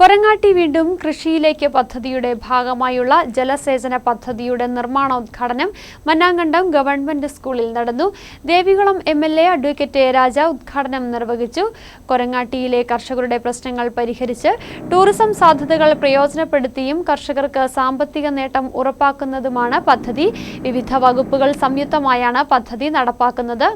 കൊരങ്ങാട്ടി വീണ്ടും കൃഷിയിലേക്ക് പദ്ധതിയുടെ ഭാഗമായുള്ള ജലസേചന പദ്ധതിയുടെ നിർമ്മാണോദ്ഘാടനം മന്നാങ്കണ്ടം ഗവൺമെന്റ് സ്കൂളിൽ നടന്നു. Devikulam M L A advocate Raja ഉദ്ഘാടനം നിർവഹിച്ചു. കൊരങ്ങാട്ടിയിലെ കർഷകരുടെ പ്രശ്നങ്ങൾ പരിഹരിച്ച് ടൂറിസം സാധ്യതകൾ പ്രയോജനപ്പെടുത്തിയും കർഷകർക്ക് സാമ്പത്തിക നേട്ടം ഉറപ്പാക്കുന്നതുമാണ് പദ്ധതി. വിവിധ വകുപ്പുകൾ സംയുക്തമായാണ് പദ്ധതി നടപ്പാക്കുന്നത്.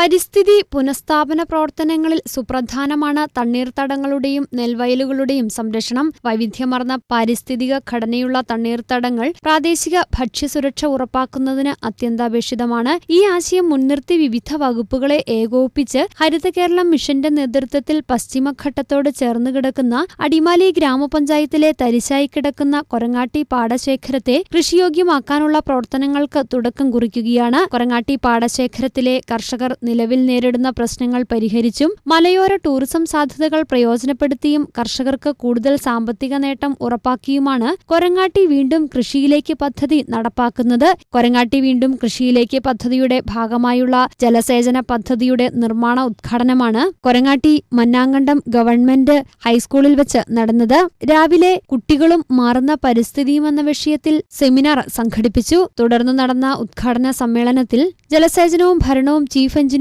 പരിസ്ഥിതി പുനഃസ്ഥാപന പ്രവർത്തനങ്ങളിൽ സുപ്രധാനമാണ് തണ്ണീർത്തടങ്ങളുടെയും നെൽവയലുകളുടെയും സംരക്ഷണം. വൈവിധ്യമർന്ന പാരിസ്ഥിതിക ഘടനയുള്ള തണ്ണീർത്തടങ്ങൾ പ്രാദേശിക ഭക്ഷ്യസുരക്ഷ ഉറപ്പാക്കുന്നതിന് അത്യന്താപേക്ഷിതമാണ്. ഈ ആശയം മുൻനിർത്തി വിവിധ വകുപ്പുകളെ ഏകോപിപ്പിച്ച് ഹരിത കേരളം മിഷന്റെ നേതൃത്വത്തിൽ പശ്ചിമഘട്ടത്തോട് ചേർന്ന് കിടക്കുന്ന അടിമാലി ഗ്രാമപഞ്ചായത്തിലെ തരിശായി കിടക്കുന്ന കൊരങ്ങാട്ടി പാടശേഖരത്തെ കൃഷിയോഗ്യമാക്കാനുള്ള പ്രവർത്തനങ്ങൾക്ക് തുടക്കം കുറിക്കുകയാണ്. കൊരങ്ങാട്ടി പാടശേഖരത്തിലെ കർഷകർ നിലവിൽ നേരിടുന്ന പ്രശ്നങ്ങൾ പരിഹരിച്ചും മലയോര ടൂറിസം സാധ്യതകൾ പ്രയോജനപ്പെടുത്തിയും കർഷകർക്ക് കൂടുതൽ സാമ്പത്തിക നേട്ടം ഉറപ്പാക്കിയുമാണ് കൊരങ്ങാട്ടി വീണ്ടും കൃഷിയിലേക്ക് പദ്ധതി നടപ്പാക്കുന്നത്. കൊരങ്ങാട്ടി വീണ്ടും കൃഷിയിലേക്ക് പദ്ധതിയുടെ ഭാഗമായുള്ള ജലസേചന പദ്ധതിയുടെ നിർമ്മാണ ഉദ്ഘാടനമാണ് കൊരങ്ങാട്ടി മന്നാങ്കണ്ടം ഗവൺമെന്റ് ഹൈസ്കൂളിൽ വെച്ച് നടന്നത്. രാവിലെ കുട്ടികളും മാറുന്ന പരിസ്ഥിതിയും എന്ന വിഷയത്തിൽ സെമിനാർ സംഘടിപ്പിച്ചു. തുടർന്ന് നടന്ന ഉദ്ഘാടന സമ്മേളനത്തിൽ ജലസേചനവും ഭരണവും ചീഫ് എഞ്ചിനീയർ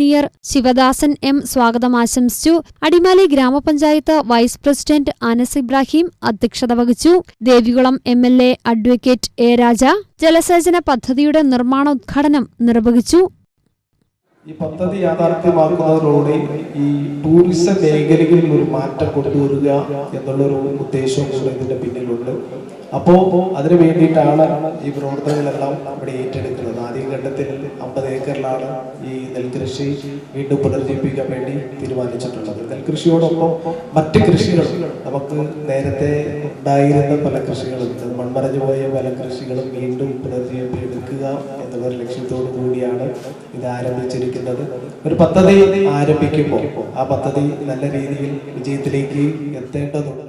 ശിവദാസൻ എം സ്വാഗതം ആശംസിച്ചു. അടിമാലി ഗ്രാമപഞ്ചായത്ത് വൈസ് പ്രസിഡന്റ് അനസ് ഇബ്രാഹിം അധ്യക്ഷത വഹിച്ചു. Devikulam M L A advocate A Raja ജലസേചന പദ്ധതിയുടെ നിർമ്മാണ ഉദ്ഘാടനം നിർവഹിച്ചു. ഈ പദ്ധതി യാഥാർത്ഥ്യമാക്കുന്നതിലൂടെ ഈ ടൂറിസം മേഖലയിൽ ഒരു മാറ്റം കൊണ്ടുവരിക എന്നുള്ളൊരു ഉദ്ദേശവും കൂടെ ഇതിന്റെ പിന്നിലുണ്ട്. അപ്പോ അതിനു വേണ്ടിയിട്ടാണ് ഈ പ്രവർത്തനങ്ങളെല്ലാം ഇവിടെ ഏറ്റെടുക്കുന്നത്. ആദ്യഘട്ടത്തിൽ അമ്പത് ഏക്കറിലാണ് ഈ നെൽകൃഷി വീണ്ടും പുനർജീവിപ്പിക്കാൻ വേണ്ടി തീരുമാനിച്ചിട്ടുള്ളത്. നെൽകൃഷിയോടൊപ്പം മറ്റ് കൃഷികളും നമുക്ക് നേരത്തെ ഉണ്ടായിരുന്ന പല കൃഷികളും മൺമറഞ്ഞു പോയ പല കൃഷികളും വീണ്ടും പുനർജീവിപ്പിക്കുക എന്നുള്ള ലക്ഷ്യത്തോടു കൂടിയാണ് ഇത് ആരംഭിച്ചിരിക്കുന്നത്. ഒരു പദ്ധതി ആരംഭിക്കുമ്പോൾ ആ പദ്ധതി നല്ല രീതിയിൽ വിജയത്തിലേക്ക് എത്തേണ്ടതുണ്ട്.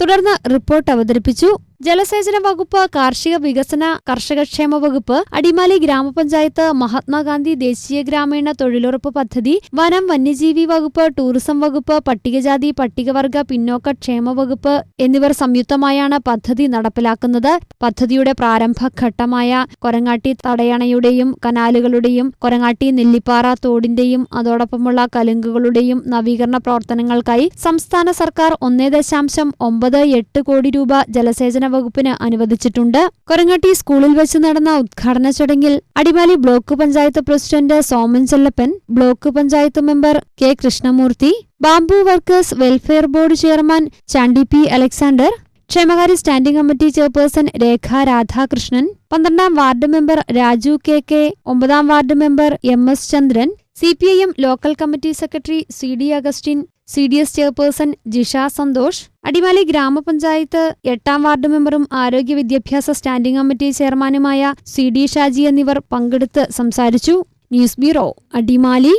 തുടർന്ന് റിപ്പോർട്ട് അവതരിപ്പിച്ചു ജലസേചന വകുപ്പ് കാർഷിക വികസന കർഷകക്ഷേമ വകുപ്പ് അടിമാലി ഗ്രാമപഞ്ചായത്ത് മഹാത്മാഗാന്ധി ദേശീയ ഗ്രാമീണ തൊഴിലുറപ്പ് പദ്ധതി വനം വന്യജീവി വകുപ്പ് ടൂറിസം വകുപ്പ് പട്ടികജാതി പട്ടികവർഗ പിന്നോക്ക ക്ഷേമ വകുപ്പ് എന്നിവർ സംയുക്തമായാണ് പദ്ധതി നടപ്പിലാക്കുന്നത്. പദ്ധതിയുടെ പ്രാരംഭഘട്ടമായ കൊരങ്ങാട്ടി തടയണയുടെയും കനാലുകളുടെയും കൊരങ്ങാട്ടി നെല്ലിപ്പാറ തോടിന്റെയും അതോടൊപ്പമുള്ള കലുങ്കുകളുടെയും നവീകരണ പ്രവർത്തനങ്ങൾക്കായി സംസ്ഥാന സർക്കാർ ഒന്നേ ദശാംശം ഒമ്പത് എട്ട് കോടി രൂപ ജലസേചന വകുപ്പിന് അനുവദിച്ചിട്ടുണ്ട്. കൊരങ്ങാട്ടി സ്കൂളിൽ വെച്ച് നടന്ന ഉദ്ഘാടന ചടങ്ങിൽ Adimali block panchayat president Soman Chellappan block panchayat member K Krishnamoorthy bamboo workers welfare board chairman Chandy P Alexander ക്ഷേമകാര്യ standing committee chairperson Rekha Radhakrishnan പന്ത്രണ്ടാം ward member Raju K K ഒമ്പതാം ward member M S Chandran C P I M local committee secretary C D Augustine C D S chairperson Jisha Santhosh Adimali grama panchayat എട്ടാം ward മെമ്പറും ആരോഗ്യ വിദ്യാഭ്യാസ standing committee ചെയർമാനുമായ C D Shaji എന്നിവർ പങ്കെടുത്ത് സംസാരിച്ചു. News bureau Adimali.